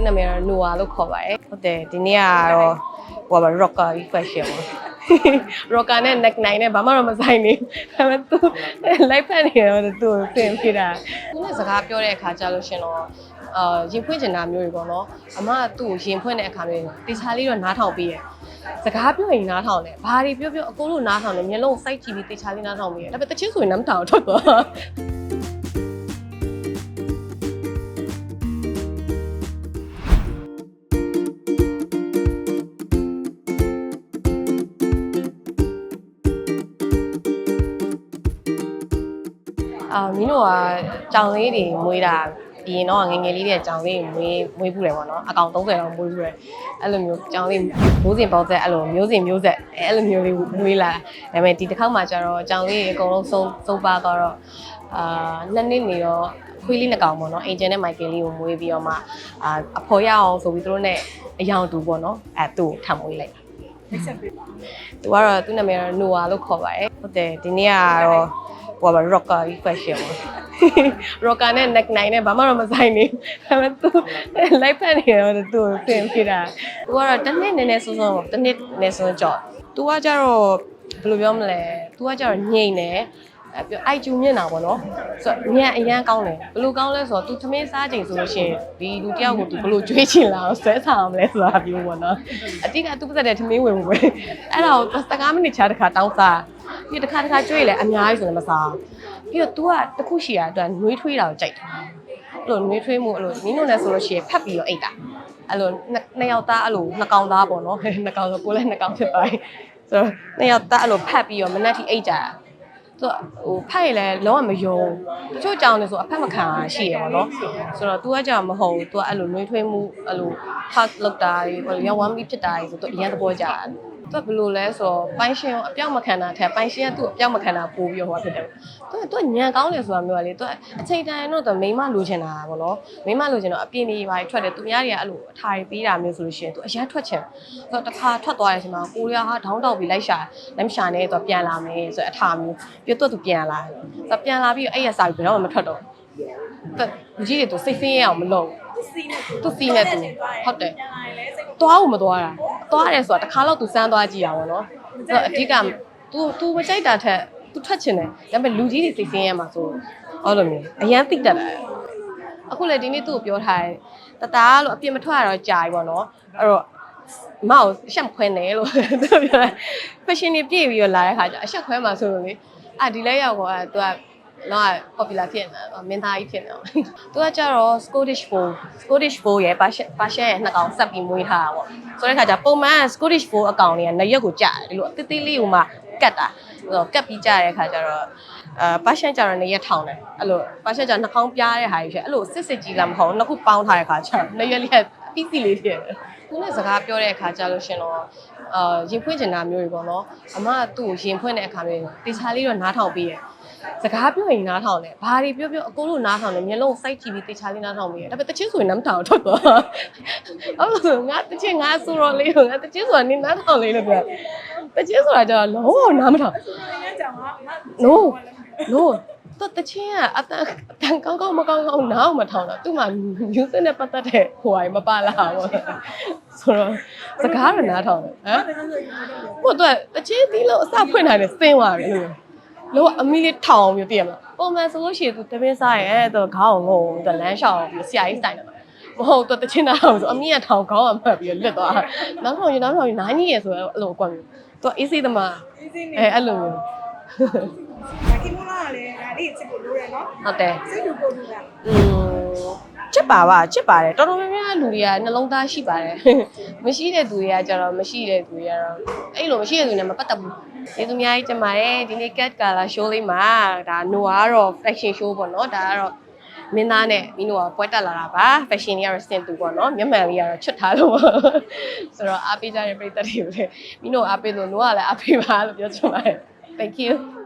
သူ့နာမည်ကတော့ Noah လို့ခေါ်ပါတယ်ဟုတ်တယ်ဒီနေ့ကတော့ဟိုပါ rocker fashion ပေါ့ rocker နဲ့ neck nine နဲ့ဘာမှတော့မဆိုင်နေဘူးဒါပေမဲ့သူ live ဖက်နေတော့သူ့ကိုသင်ပြတာသူနဲ့စကားပြောတဲ့အခါကျလို့ရှင်တော့အာရင်ဖွင့်ချင်တာမျိုးတွေပေါ့နော်အမကသူ့ကိုရင်ဖွင့်တဲ့အခါမျိုးတေချာလေးတော့နားထောင်ပြီးရယ်စကားပြောရင်နားထောင်တယ်ဘာတွေပြောပြောအကုန်လုံးနားထောင်တယ်မျက်လုံးစိုက်ကြည့်ပြီးတေချာလေးနားထောင်ပြီးရယ်ဒါပေမဲ့တချင်းဆိုရင်နားမထောင်ထွက် အာမင်းတို့ကကြောင်လေးတွေမွေးတာပြီးရင်တော့ငယ်ငယ်လေးတဲ့ကြောင်လေးတွေမွေးမွေးဘူးလေပေါ့နော်အကောင်30လောက်မွေးဘူးလေအဲ့လိုမျိုးကြောင်လေးမျိုးစင်ပေါက်ဆက်အဲ့လိုမျိုးစင်မျိုးဆက်အဲ့လိုမျိုးလေးမွေးလာဒါပေမဲ့ဒီတစ်ခေါက်မှကျတော့ကြောင်လေးတွေအကုန်လုံးဆုံးဆုံးပါသွားတော့အာနှစ်နှစ်နေတော့ခွေးလေးနှစ်ကောင်ပေါ့နော်အင်ဂျင်နဲ့မိုက်ကယ်လေးကိုမွေးပြီးတော့မှအာအဖော်ရအောင်ဆိုပြီးသူတို့ ਨੇ အယောင်တူပေါ့နော်အဲသူ့ကိုထပ်မွေးလိုက်မိတ်ဆက်ပေးပါသူကတော့သူ့နာမည်ကတော့ Noah လို့ခေါ်ပါတယ်ဟုတ်တယ်ဒီနေ့ကတော့ ဟိုပါ rocker fashion ပေါ့ rocker နဲ့ neck nine နဲ့ဘာမှတော့မဆိုင်နေဘူးဒါပေမဲ့သူ live ဖက်နေတော့သူ့ကိုသင်ပြတာသူကတော့တစ်နှစ်နည်းနည်းစုံစုံတစ်နှစ်နည်းစုံကြော့သူကကြတော့ဘယ်လိုပြောမလဲသူကကြတော့ညိမ့်တယ်အဲ့ပြောအိုက်ကျူမျက်နှာပေါ့နော်ဆိုတော့ညံအရန်ကောင်းတယ်ဘယ်လိုကောင်းလဲဆိုတော့ तू သမင်းစားချိန်ဆိုလို့ရှိရင်ဒီလူတယောက်ကို तू ဘယ်လိုကြွေးချင်လာအောင်ဆွဲဆောင်အောင်လဲဆိုတာပြောပေါ့နော်အတိက तू ပတ်သက်တဲ့သမင်းဝင်ဝင်အဲ့ဒါကို15မိနစ်ချာတစ်ခါတောင်းစား ပြီးတစ်ခါတစ်ခါကြွေးလဲအများကြီးဆိုရင်မစားပြီးတော့ तू ကတစ်ခုရှိရအတွက်နှွေးထွေးတာကိုကြိုက်တယ်အဲ့လိုနှွေးထွေးမှုအဲ့လိုနင်းတို့နဲ့ဆိုလို့ရှိရင်ဖတ်ပြီးတော့အိတ်တာအဲ့လိုနှစ်ယောက်သားအဲ့လိုနှစ်ကောင်သားပေါ့နော်နှစ်ကောင်ဆိုကိုလည်းနှစ်ကောင်ဖြစ်သွားပြီဆိုတော့နှစ်ယောက်သားအဲ့လိုဖတ်ပြီးတော့မနက်ထိအိတ်ကြတာ သူကဟိုဖတ်ရင်လည်းလုံးဝမယုံတချို့ကြောင်နေဆိုအဖက်မခံတာရှိရပါတော့ဆိုတော့ तू ကကြောင်မဟုတ်ဘူး तू ကအဲ့လိုနှွေးထွေးမှုအဲ့လို hug လောက်တာတွေဟိုရောင်းဝမ်းပြီးဖြစ်တာတွေဆိုတော့အရင်သဘောကျတယ် သူကဘယ်လိုလဲဆိုတော့ပိုင်ရှင်ကိုအပြောက်မခံတာထက်ပိုင်ရှင်ကသူ့ကိုအပြောက်မခံတာပို့ပြီးတော့ဟိုဖြစ်တယ်သူကသူကညံကောင်းတယ်ဆိုတာမျိုးကလေသူကအချိန်တိုင်းတော့သူမိမလိုချင်တာပေါ့နော်မိမလိုချင်တော့အပြင်းကြီးပါထွက်တယ်သူများတွေကအဲ့လိုအထာတွေပေးတာမျိုးဆိုလို့ရှိရင်သူအရန်ထွက်ချင်ဆိုတော့တစ်ခါထွက်သွားတဲ့အချိန်မှာကိုရီးယားဟာဒေါင်းတောက်ပြီးလိုက်ရှာလမ်းရှာနေတော့ပြန်လာမယ်ဆိုတော့အထာမျိုးပြီးတော့သူပြန်လာတယ်ဆိုတော့ပြန်လာပြီးအဲ့ရစာပြီးဘယ်တော့မှမထွက်တော့ဘူးသူကြီးတွေသူစိတ်ဆင်းရအောင်မလုပ်သူစီနဲ့သူစီနဲ့သူဟုတ်တယ်ပြန်လာရင်လည်းစိတ်သွားဖို့မသွားတာ သွားတယ်ဆိုတာတစ်ခါတော့ तू စမ်းသွားကြည့်ရပါတော့ဆိုတော့အဓိက तू तू မကြိုက်တာထက် तू ထွက်ချင်တယ်ဒါပေမဲ့လူကြီးတွေစိတ်ဆင်းရဲမှာဆိုအဲ့လိုမျိုးအရန်သိတတ်တယ်အခုလည်းဒီနေ့သူ့ကိုပြောထားတယ်တတားလို့အပြစ်မထွက်ရတော့ကြာပြီပေါ့နော်အဲ့တော့မောက်ရှက်ခွဲနေလို့သူပြောတယ် fashion တွေပြည့်ပြီးတော့လာတဲ့ခါကျအရှက်ခွဲမှာဆိုလို့လေအာဒီလဲရောက်တော့အဲ तू က တော့ popular ဖြစ်နေတာမင်းသားကြီးဖြစ်နေတာ။ तू ကကြတော့ Scottish Fold Scottish Fold ရဲ့ Persian Persian ရဲ့နှစ်ကောင်ဆက်ပြီးမွေးထားတာပေါ့။ဆိုတဲ့ခါကျပုံမှန် Scottish Fold အကောင်တွေကနရက်ကိုကြာတယ်ဒီလိုအသေးသေးလေးကိုမှကတ်တာ။ဆိုတော့ကတ်ပြီးကြာတဲ့ခါကျတော့အာ Persian ကျတော့နရက်ထောင်တယ်။အဲ့လို Persian ကျတော့နှာခေါင်းပြားတဲ့ဟာကြီးဖြစ်အဲ့လိုစစ်စစ်ကြီးလာမဟုတ်ဘူးနှစ်ခုပေါင်းထားတဲ့ခါကျတော့နရက်လေးကပြီးစီလေးဖြစ်တယ်။သူနဲ့စကားပြောတဲ့အခါကျလို့ရှင်တော့အာရင်ဖွင့်ချင်တာမျိုးတွေပေါ့နော်။အမကသူ့ကိုရင်ဖွင့်တဲ့အခါမျိုးတေချာလေးတော့နားထောင်ပြီးရယ် စကားပြောရင်နားထောင်တယ်ဘာတွေပြောပြောအကုန်လုံးနားထောင်တယ်မျက်လုံးစိုက်ကြည့်ပြီးတေချာလေးနားထောင်ပြီးရယ်ဒါပေမဲ့တချင်းဆိုရင်နားမထောင်ထွက်သွားအဲ့လိုဆိုငါတချင်းငါဆိုတော့လေးငါတချင်းဆိုတာနင်းနားထောင်လေးလို့ပြောတချင်းဆိုတာကျတော့လုံးဝနားမထောင်သူငယ်ကြောင်က no no တော့တချင်းကအတန်အတန်ကောင်းကောင်းမကောင်းကောင်းနားမထောင်တော့သူ့မှာ music နဲ့ပတ်သက်တဲ့ဟိုဟာမပါလာဘူးဆိုတော့စကားတော့နားထောင်တယ်ဟမ်ဟိုတော့တချင်းသီးလို့အစဖွင့်ထားတယ်စင်းသွားပြီလို့ လောအမီလေးထောင်အောင်မျိုးတည်ရမလားပုံမှန်ဆိုလို့ရှိရင်သူတပင်းစားရဲတော့ခေါင်းကိုတလန်းရှောင်ပြီးဆရာကြီးတိုင်တယ်မဟုတ်တော့တချင်းသားအောင်ဆိုအမီကထောင်ခေါင်းကမှတ်ပြီးလစ်သွားနောက်ထောင်ရင်နောက်ထောင်ရင်နိုင်ကြီးရယ်ဆိုတော့အဲ့လိုအကွက်မျိုးသူအေးစိသမားအေးစိနေအဲအဲ့လိုမျိုးဒါကိမိုလာကလည်းဒါလေးချစ်ဖို့လိုတယ်နော်ဟုတ်တယ်စိတ်တူပို့တူတာอืม ချစ်ပါပါချစ်ပါတယ်တော်တော်များများလူတွေကနှလုံးသားရှိပါတယ်မရှိတဲ့သူတွေကကျတော့မရှိတဲ့သူတွေကတော့အဲ့လိုမရှိတဲ့သူတွေနဲ့မပတ်သက်ဘူးဒီသူများကြီးကျင်ပါတယ်ဒီနေ့ cat color show လေးမှာဒါ Noah ကတော့ fashion show ပေါ့နော်ဒါကတော့မင်းသားနဲ့မင်းတို့ကပွဲတက်လာတာပါ fashion တွေကတော့စင်တူပေါ့နော်မျက်မှန်လေးကတော့ချွတ်ထားလို့ပေါ့ဆိုတော့အားပေးကြတဲ့ပရိသတ်တွေကိုလည်းမင်းတို့အားပေးလို့ Noah ကလည်းအားပေးပါလို့ပြောချင်ပါတယ် thank you